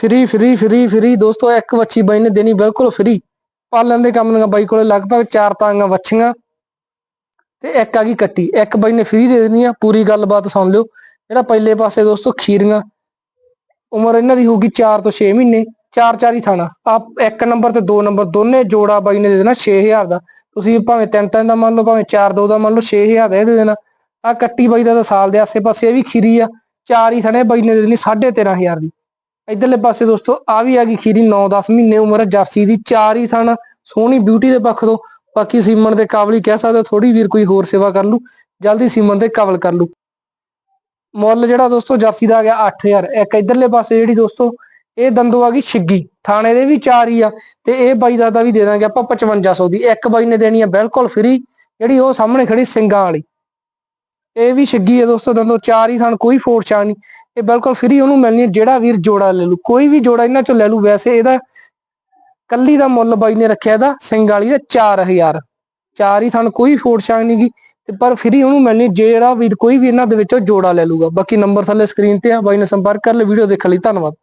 Free free, free, free ਦੋਸਤੋ, ਇੱਕ ਵੱਛੀ ਬਾਈ ਨੇ ਦੇਣੀ ਬਿਲਕੁਲ ਫਰੀ। ਪਾਲਣ ਦੇ ਕੰਮ ਦੀਆਂ ਬਾਈ ਕੋਲੇ ਲਗਭਗ ਚਾਰ ਤਾਂਗਾਂ ਵੱਛੀਆਂ ਤੇ ਇੱਕ ਆ ਗਈ ਕੱਟੀ। ਇੱਕ ਬਾਈ ਨੇ ਫ੍ਰੀ ਦੇ ਦੇਣੀ ਆ, ਪੂਰੀ ਗੱਲਬਾਤ ਸੁਣ ਲਿਓ। ਜਿਹੜਾ ਪਹਿਲੇ ਪਾਸੇ ਦੋਸਤੋ ਖੀਰੀਆਂ। ਉਮਰ ਇਹਨਾਂ ਦੀ ਹੋਊਗੀ 4 ਤੋਂ 6 ਮਹੀਨੇ, ਚਾਰ ਚਾਰ ਹੀ ਥਾਣਾ। ਆਪ ਇੱਕ ਨੰਬਰ ਤੇ ਦੋ ਨੰਬਰ ਦੋਨੇ ਜੋੜਾ ਬਾਈ ਨੇ ਦੇ ਦੇਣਾ 6000 ਦਾ। ਤੁਸੀਂ ਭਾਵੇਂ ਤਿੰਨ ਤਿੰਨ ਦਾ ਮੰਨ ਲਓ, ਭਾਵੇਂ ਚਾਰ ਦੋ ਦਾ ਮੰਨ ਲਓ 6000 ਦਾ ਇਹ ਦੇ ਦੇਣਾ। ਆ ਕੱਟੀ ਬਾਈ ਦਾ ਤਾਂ ਸਾਲ ਦੇ ਆਸੇ-ਪਾਸੇ ਇਹ ਵੀ ਖੀਰੀ ਆ। ਚਾਰ ਹੀ ਥਾਣੇ ਬਾਈ ਨੇ ਦੇ ਦੇਣੀ 13500 ਦੀ। ਇਧਰਲੇ ਪਾਸੇ ਦੋਸਤੋ ਆ ਵੀ ਆ ਗਈ ਖੀਰੀ 9-10 ਮਹੀਨੇ ਉਮਰ, ਜਰਸੀ ਦੀ ਚਾਰ ਹੀ ਥਣ, ਸੋਹਣੀ ਬਿਊਟੀ ਦੇ ਪੱਖ ਤੋਂ। ਬਾਕੀ ਸੀਮਨ ਦੇ ਕਾਬਲ ਹੀ ਕਹਿ ਸਕਦੇ ਥੋੜੀ ਵੀਰ ਕੋਈ ਹੋਰ ਸੇਵਾ ਕਰ ਲੂ ਜਲਦੀ ਸੀਮਨ ਦੇ ਕਾਬਲ ਕਰ ਲੂ ਮੁੱਲ ਜਿਹੜਾ ਦੋਸਤੋ, ਜਰਸੀ ਦਾ ਆ ਗਿਆ 8000 ਇੱਕ ਇਧਰਲੇ ਪਾਸੇ ਜਿਹੜੀ ਦੋਸਤੋ, ਇਹ ਦੰਦੋ ਆ ਗਈ ਛਿੱਗੀ। ਥਾਣੇ ਦੇ ਵੀ ਚਾਰ ਹੀ ਆ, ਤੇ ਇਹ ਬਾਈ ਦਾ ਦਾ ਵੀ ਦੇ ਦਾਂਗੇ ਆਪਾਂ 5500 ਦੀ। ਇੱਕ ਬਾਈ ਨੇ ਦੇਣੀ ਆ ਬਿਲਕੁਲ ਫ੍ਰੀ ਜਿਹੜੀ ਉਹ ਸਾਹਮਣੇ ਖੜੀ ਸਿੰਗਾਂ ਵਾਲੀ। ਇਹ ਵੀ ਛੱਗੀ ਹੈ ਦੋਸਤੋ, ਦੰਦੋ ਚਾਰ ਹੀ ਸਨ, ਕੋਈ ਫੋੜ ਛਾਂ ਨਹੀਂ। ਇਹ ਬਿਲਕੁਲ ਫ੍ਰੀ ਉਹਨੂੰ ਮਿਲਣੀ ਹੈ, ਜਿਹੜਾ ਵੀਰ ਜੋੜਾ ਲੈ ਲੂ ਕੋਈ ਵੀ ਜੋੜਾ ਇਹਨਾਂ ਚੋਂ ਲੈ ਲੂ ਵੈਸੇ ਇਹਦਾ ਕੱਲੀ ਦਾ ਮੁੱਲ ਬਾਈ ਨੇ ਰੱਖਿਆ ਇਹਦਾ, ਸਿੰਘ ਵਾਲੀ ਦਾ 4000 ਚਾਰ ਹੀ ਸਨ, ਕੋਈ ਫੋੜ ਛਾਂ ਨਹੀਂ ਗੀ। ਤੇ ਪਰ ਫ੍ਰੀ ਉਹਨੂੰ ਮਿਲਣੀ, ਜਿਹੜਾ ਵੀਰ ਕੋਈ ਵੀ ਇਹਨਾਂ ਦੇ ਵਿੱਚੋਂ ਜੋੜਾ ਲੈ ਲੂਗਾ ਬਾਕੀ ਨੰਬਰ ਥੱਲੇ ਸਕਰੀਨ ਤੇ ਆ, ਬਾਈ ਨੇ ਸੰਪਰਕ ਕਰ ਲੈ ਵੀਡੀਓ ਦੇਖਣ ਲਈ ਧੰਨਵਾਦ।